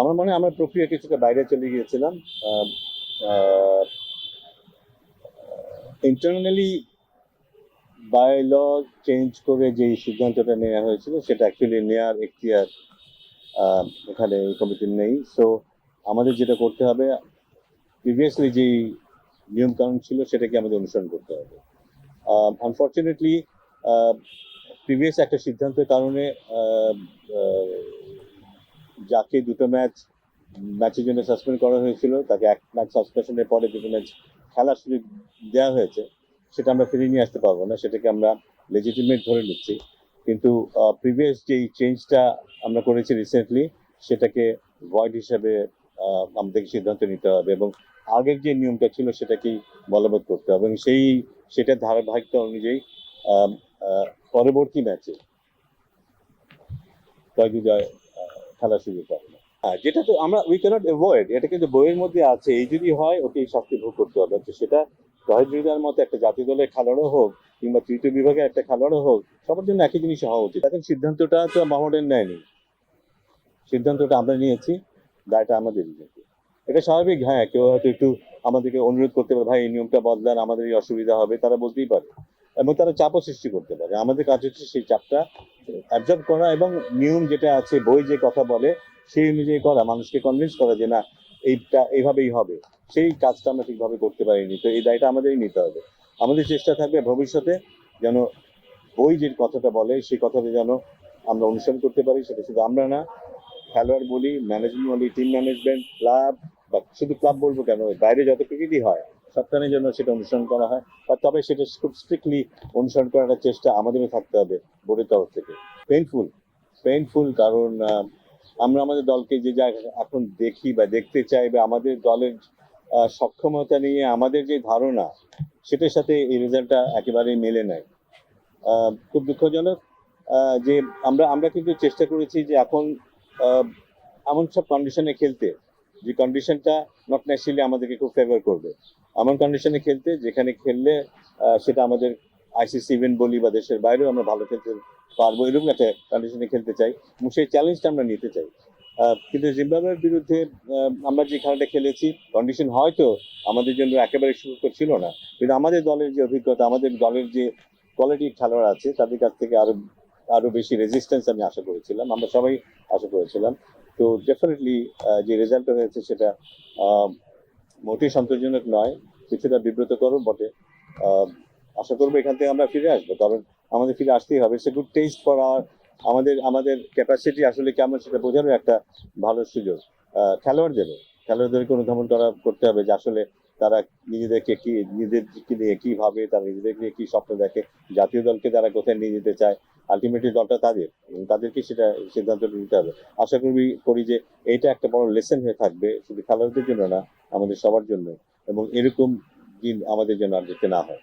আমার মনে আমার প্রক্রিয়া কিছুটা বাইরে চলে গিয়েছিলাম। ইন্টারনালি বাই ল চেঞ্জ করে যে সিদ্ধান্তটা নেওয়া হয়েছিল, সেটা অ্যাকচুয়ালি নেওয়ার এখতিয়ার এখানে এই কমিটির নেই। সো আমাদের যেটা করতে হবে প্রিভিয়াসলি যেই নিয়মকানুন ছিল, সেটাকে আমাদের অনুসরণ করতে হবে। আনফর্চুনেটলি প্রিভিয়াস একটা সিদ্ধান্তের কারণে যাকে দুটো ম্যাচ, ম্যাচের জন্য সাসপেন্ড করা হয়েছিল, তাকে এক ম্যাচ সাসপেনশনের পরে দুটো ম্যাচ খেলার সুযোগ দেওয়া হয়েছে, সেটা আমরা ফিরিয়ে নিয়ে আসতে পারব না, সেটাকে আমরা লেজিটিমেট ধরে নিচ্ছি। কিন্তু প্রিভিয়াস যেই চেঞ্জটা আমরা করেছি রিসেন্টলি সেটাকে ভয়েড হিসাবে আমাদেরকে সিদ্ধান্ত নিতে হবে এবং আগের যে নিয়মটা ছিল সেটাকেই বলবৎ করতে হবে এবং সেই সেটার ধারাবাহিকতা অনুযায়ী পরবর্তী ম্যাচে। জয় খেলার সুযোগ পাবে না। হ্যাঁ যেটা তো আমরা উই ক্যানট অ্যাভয়েড এটা কিন্তু বইয়ের মধ্যে আছে, এই যদি হয়, ওকে এই শাস্তি ভোগ করতে হবে। তো সেটা তহিদুল্লাহর মতো একটা জাতীয় দলের খেলোয়াড়ও হোক, কিংবা তৃতীয় বিভাগের একটা খেলোয়াড়ও হোক, সবার জন্য একই জিনিস হওয়া উচিত। এখন সিদ্ধান্তটা তো মাহমুদের নেয়নি। সিদ্ধান্তটা আমরা নিয়েছি, দায়টা আমাদের এটা স্বাভাবিক হ্যাঁ কেউ হয়তো একটু আমাদেরকে অনুরোধ করতে পারে, ভাই, এই নিয়মটা বদলান, আমাদের এই অসুবিধা হবে। তারা বলতেই পারে। এবং তারা চাপও সৃষ্টি করতে পারে। আমাদের কাজ হচ্ছে সেই চাপটা অ্যাবজর্ব করা এবং নিয়ম যেটা আছে, বই যে কথা বলে, সেই অনুযায়ী করা, মানুষকে কনভিন্স করা যে না, এইটা এইভাবেই হবে। সেই কাজটা আমরা ঠিকভাবে করতে পারিনি। তো এই দায়টা আমাদেরই নিতে হবে। আমাদের চেষ্টা থাকবে ভবিষ্যতে যেন বই যে কথাটা বলে, সেই কথাটা যেন আমরা অনুসরণ করতে পারি, সেটা শুধু আমরা না, খেলোয়াড় বলি ম্যানেজমেন্ট বলি টিম ম্যানেজমেন্ট ক্লাব বা শুধু ক্লাব বলব কেন, বাইরে যত ক্রিকেটই হয় সবখানের জন্য সেটা অনুসরণ করা হয়। বা তবে সেটা খুব স্ট্রিক্টলি অনুসরণ করার চেষ্টা আমাদেরও থাকতে হবে বোর্ডের তরফ থেকে। পেইনফুল পেইনফুল কারণ আমরা আমাদের দলকে যে যা এখন দেখি বা দেখতে চাই বা আমাদের দলের সক্ষমতা নিয়ে আমাদের যে ধারণা, সেটার সাথে এই রেজাল্টটা একেবারেই মেলে নেয় খুব দুঃখজনক যে আমরা আমরা কিন্তু চেষ্টা করেছি যে এখন এমন সব কন্ডিশনে খেলতে। যে কন্ডিশনটা নট ন্যাচারালি আমাদেরকে খুব ফেভার করবে। এমন কন্ডিশনে খেলতে, যেখানে খেললে সেটা আমাদের আইসিসি ইভেন্ট বলি বা দেশের বাইরেও আমরা ভালো খেলতে পারব, এরকম একটা কন্ডিশনে খেলতে চাই এবং সেই চ্যালেঞ্জটা আমরা নিতে চাই। কিন্তু জিম্বাবুয়ের বিরুদ্ধে আমরা যে খেলাটা খেলেছি কন্ডিশন হয়তো আমাদের জন্য একেবারে সুযোগ ছিল না। কিন্তু আমাদের দলের যে অভিজ্ঞতা, আমাদের দলের যে কোয়ালিটি খেলোয়াড় আছে, তাদের কাছ থেকে আরও আরও বেশি রেজিস্ট্যান্স আমি আশা করেছিলাম। আমরা সবাই আশা করেছিলাম। তো ডেফিনেটলি যে রেজাল্ট হয়েছে সেটা মোটেই সন্তোষজনক নয়। কিছুটা বিব্রতকরও বটে। আশা করব এখান থেকে আমরা ফিরে আসব, কারণ আমাদের ফিরে আসতেই হবে। সে গুড টেস্ট ফর আর আমাদের আমাদের ক্যাপাসিটি আসলে কেমন সেটা বোঝারও একটা ভালো সুযোগ। খেলোয়াড় খেলোয়াড়দেরও। খেলোয়াড়দেরকে অনুধাবন করা, করতে হবে যে আসলে তারা নিজেদেরকে কি, নিজেদেরকে নিয়ে কি ভাবে তারা নিজেদেরকে নিয়ে কি স্বপ্ন দেখে, জাতীয় দলকে তারা কোথায় নিয়ে যেতে চায় আলটিমেটলি দলটা তাদের তাদেরকে সেটা সিদ্ধান্ত নিতে হবে। আশা করি করি যে এটা একটা বড় লেসেন হয়ে থাকবে, শুধু খেলোয়াড়দের জন্য না, আমাদের সবার জন্য, এবং এরকম দিন আমাদের জন্য আর যেতে না হয়।